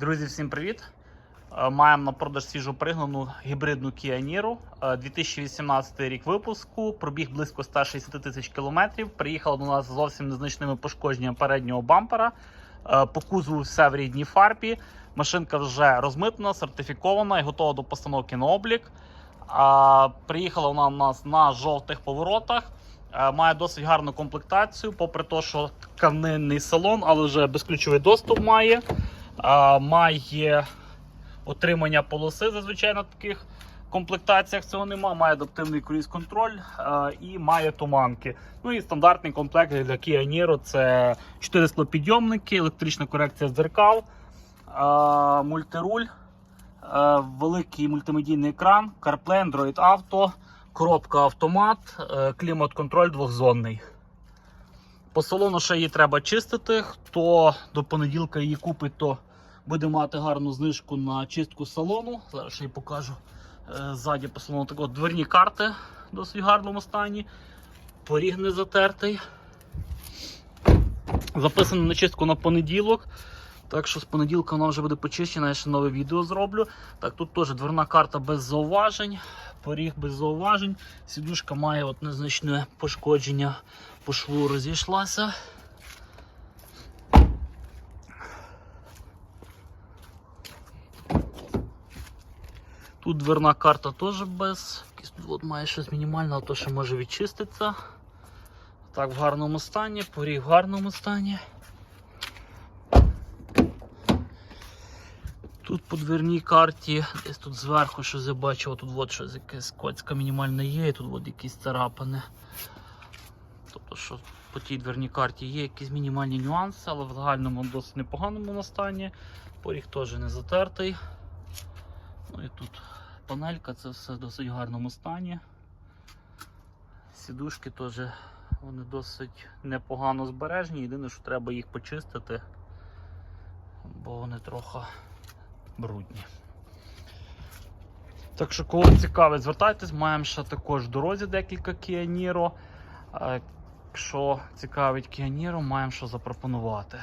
Друзі, всім привіт! Е, Маємо на продаж свіжо пригнану гібридну Kia Niro. Е, 2018 рік випуску, пробіг близько 160 тисяч кілометрів. Приїхала до нас зовсім незначними пошкодженнями переднього бампера. Е, По кузову все в рідній фарбі. Машинка вже розмитнена, сертифікована і готова до постановки на облік. Приїхала вона у нас на жовтих поворотах. Е, Має досить гарну комплектацію, попри те, що тканинний салон, але вже безключовий доступ має. А, Має отримання полоси зазвичай на таких комплектаціях цього нема. Має адаптивний круїз-контроль а, і має туманки. Ну і стандартний комплект для Kia Niro це 4 склопідйомники, електрична корекція дзеркал, а, мультируль, а, великий мультимедійний екран, CarPlay, Android Auto, коробка автомат, е, клімат-контроль двохзонний. По салону ще її треба чистити. Хто до понеділка її купить, то буде мати гарну знижку на чистку салону. Зараз ще й покажу е, ззаді по салону так от дверні карти в досить гарному стані. Поріг не затертий. Записано на чистку на понеділок. Так що з понеділка вона вже буде почищена, я ще нове відео зроблю. Так, тут теж дверна карта без зауважень, поріг без зауважень. Сідушка має от незначне пошкодження по шву розійшлася. Тут дверна карта теж без. От має щось мінімальне, то ще може відчиститися. Так, в гарному стані, поріг в гарному стані. Тут по дверній карті, десь тут зверху щось я бачив, тут от щось якесь коцька мінімальна є, і тут от якісь царапини. Тобто, що по тій дверній карті є якісь мінімальні нюанси, але в загальному досить непоганому на стані. Поріг теж не затертий. Ну і тут панелька, це все в досить гарному стані. Сідушки теж вони досить непогано збережені. Єдине, що треба їх почистити, бо вони трохи брудні. Так що, кого цікавить, звертайтесь, маємо ще також в дорозі декілька Niro. Якщо цікавить Niro, маємо що запропонувати.